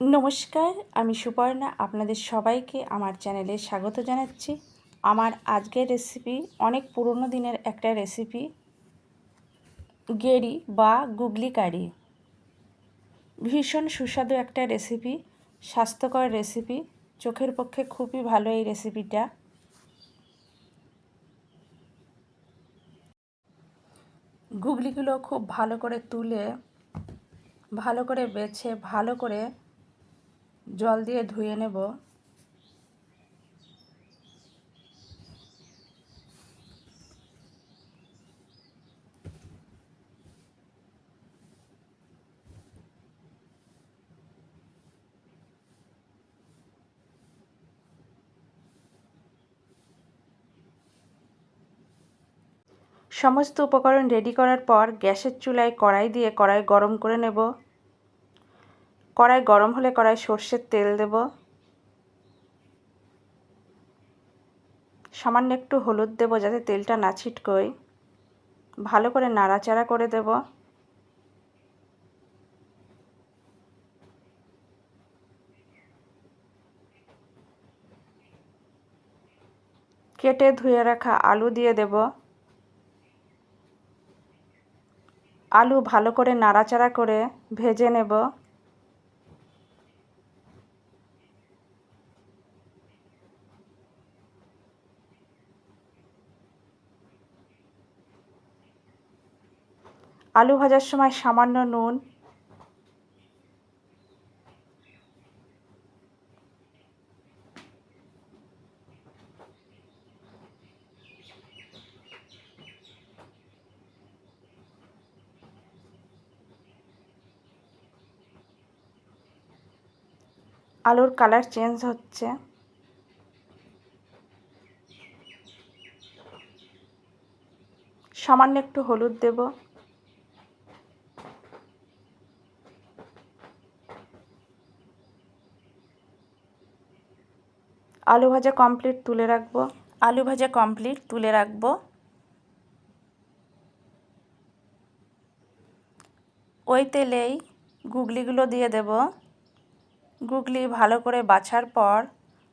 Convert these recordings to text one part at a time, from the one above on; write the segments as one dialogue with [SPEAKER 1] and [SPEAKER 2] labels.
[SPEAKER 1] নমস্কার, আমি সুপর্ণা। আপনাদের সবাইকে আমার চ্যানেলে স্বাগত জানাচ্ছি। আমার আজকের রেসিপি অনেক পুরনো দিনের একটা রেসিপি গেরি বা গুগলি কারি। ভীষণ সুস্বাদু একটা রেসিপি স্বাস্থ্যকর রেসিপি চোখের পক্ষে খুবই ভালো এই রেসিপিটা গুগলিগুলো খুব ভালো করে তুলে, ভালো করে বেছে, ভালো করে জল দিয়ে ধুয়ে নেব। সমস্ত উপকরণ রেডি করার পর গ্যাসের চুলায় কড়াই দিয়ে কড়াই গরম করে নেব। কড়াই গরম হলে কড়াই সর্ষের তেল দেব। সামান্য একটু হলুদ দেব যাতে তেলটা না ছিটকোয়। ভালো করে নাড়াচাড়া করে দেব। কেটে ধুয়ে রাখা আলু দিয়ে দেব। আলু ভালো করে নাড়াচাড়া করে ভেজে নেব। আলু ভাজার সময় সামান্য নুন। আলুর কালার চেঞ্জ হচ্ছে। সামান্য একটু হলুদ দেব। আলু ভাজা কমপ্লিট তুলে রাখব। আলু ভাজা কমপ্লিট তুলে রাখব। ওই তেলেই গুগলিগুলো দিয়ে দেব। গুগলি ভালো করে বাছার পর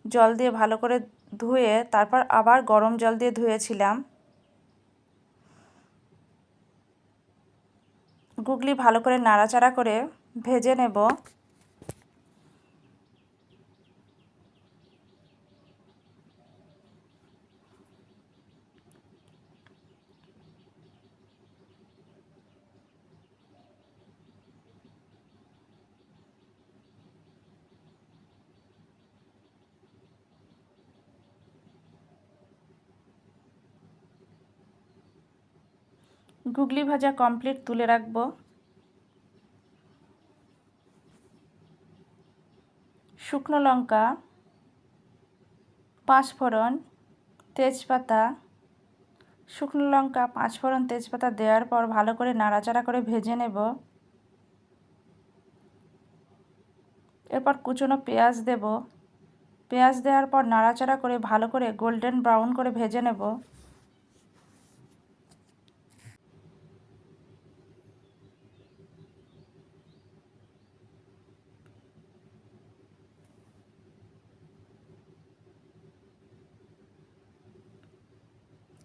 [SPEAKER 1] জল দিয়ে ভালো করে ধুয়ে তারপর আবার গরম জল দিয়ে ধুয়েছিলাম। গুগলি ভালো করে নাড়াচাড়া করে ভেজে নেব। গুগলি ভাজা কমপ্লিট তুলে রাখব। শুকনো লঙ্কা, পাঁচফোড়ন, তেজপাতা, শুকনো লঙ্কা, পাঁচফোড়ন, তেজপাতা দেওয়ার পর ভালো করে নাড়াচাড়া করে ভেজে নেব। এরপর কুচনো পেঁয়াজ দেব। পেঁয়াজ দেওয়ার পর নাড়াচাড়া করে ভালো করে গোল্ডেন ব্রাউন করে ভেজে নেব।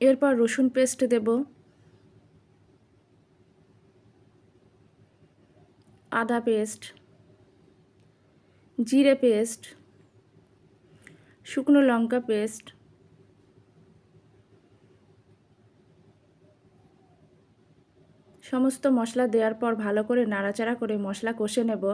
[SPEAKER 1] এরপর রসুন পেস্ট দেব। আদা পেস্ট, জিরে পেস্ট, শুকনো লঙ্কা পেস্ট, সমস্ত মশলা দেওয়ার পর ভালো করে নাড়াচাড়া করে মশলা কষে নেব।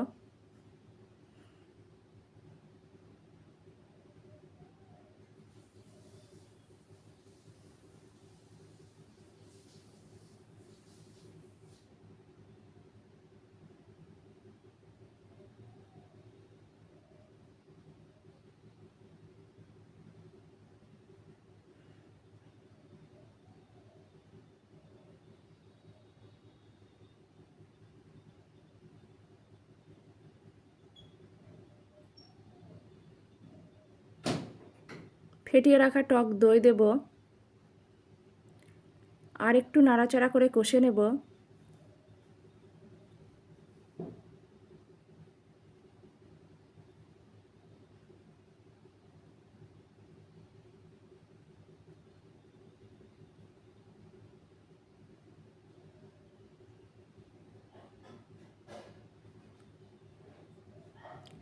[SPEAKER 1] ফেটিয়ে রাখা টক দই দেব। আর একটু নাড়াচাড়া করে কষে নেব।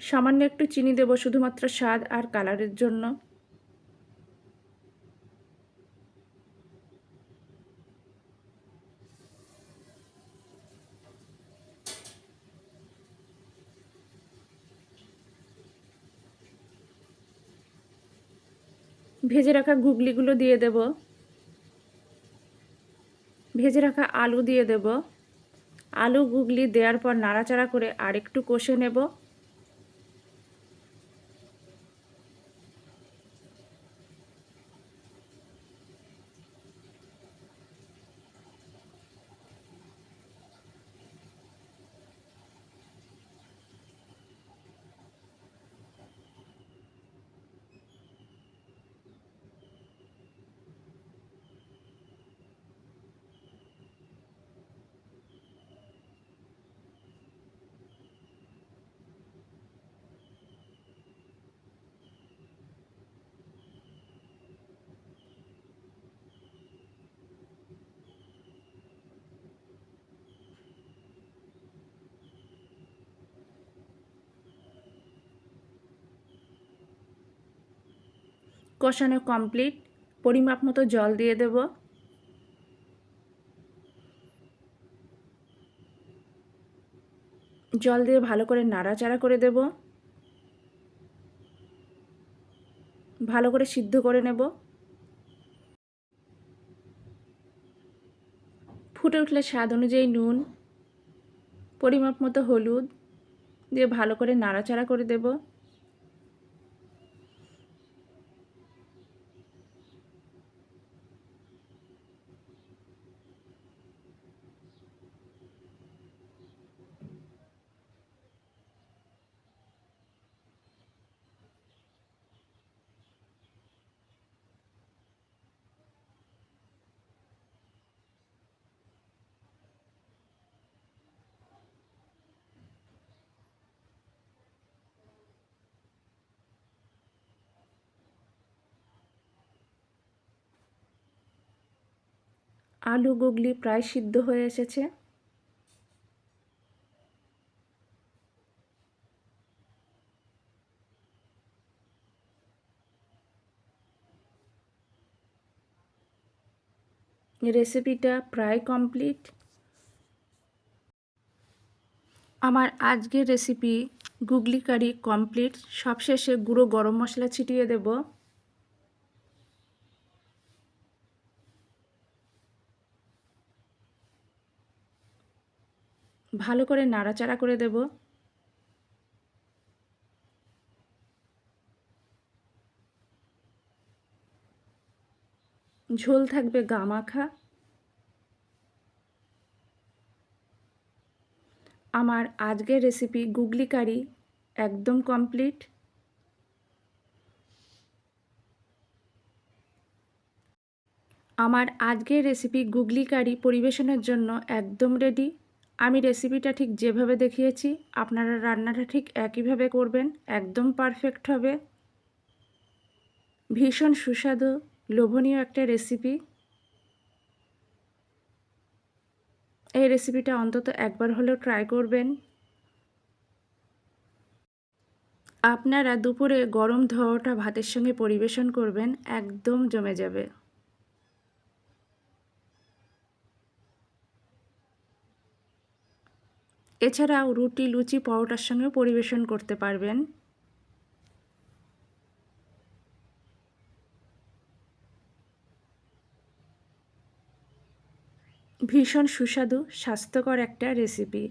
[SPEAKER 1] সামান্য একটু চিনি দেব শুধুমাত্র স্বাদ আর কালারের জন্য। ভেজে রাখা গুগলিগুলো দিয়ে দেব। ভেজে রাখা আলু দিয়ে দেব। আলু, গুগলি দেওয়ার পর নাড়াচাড়া করে আরেকটু কষে নেব। কষানো কমপ্লিট পরিমাপ মতো জল দিয়ে দেব। জল দিয়ে ভালো করে নাড়াচাড়া করে দেব। ভালো করে সিদ্ধ করে নেব। ফুটে উঠলে স্বাদ অনুযায়ী নুন, পরিমাপ মতো হলুদ দিয়ে ভালো করে নাড়াচাড়া করে দেবো। আলু গুগলি প্রায় সিদ্ধ হয়ে এসেছে। রেসিপিটা প্রায় কমপ্লিট। আমার আজকের রেসিপি গুগলি কারি কমপ্লিট। সবশেষে গুঁড়ো গরম মশলা ছিটিয়ে দেবো। ভালো করে নাড়াচাড়া করে দেব। ঝোল থাকবে গামাখা। আমার আজকের রেসিপি গুগলি কারি একদম কমপ্লিট আমার আজকের রেসিপি গুগলি কারি পরিবেশনের জন্য একদম রেডি আমি রেসিপিটা ঠিক যেভাবে দেখিয়েছি, আপনারা রান্নাটা ঠিক একইভাবে করবেন, একদম পারফেক্ট হবে। ভীষণ সুস্বাদু, লোভনীয় একটা রেসিপি এই রেসিপিটা অন্তত একবার হলেও ট্রাই করবেন। আপনারা দুপুরে গরম ধোয়াটা ভাতের সঙ্গে পরিবেশন করবেন, একদম জমে যাবে। এছাড়াও রুটি লুচি পরোটার সঙ্গে পরিবেশন করতে পারবেন। ভীষণ সুস্বাদু স্বাস্থ্যকর একটা রেসিপি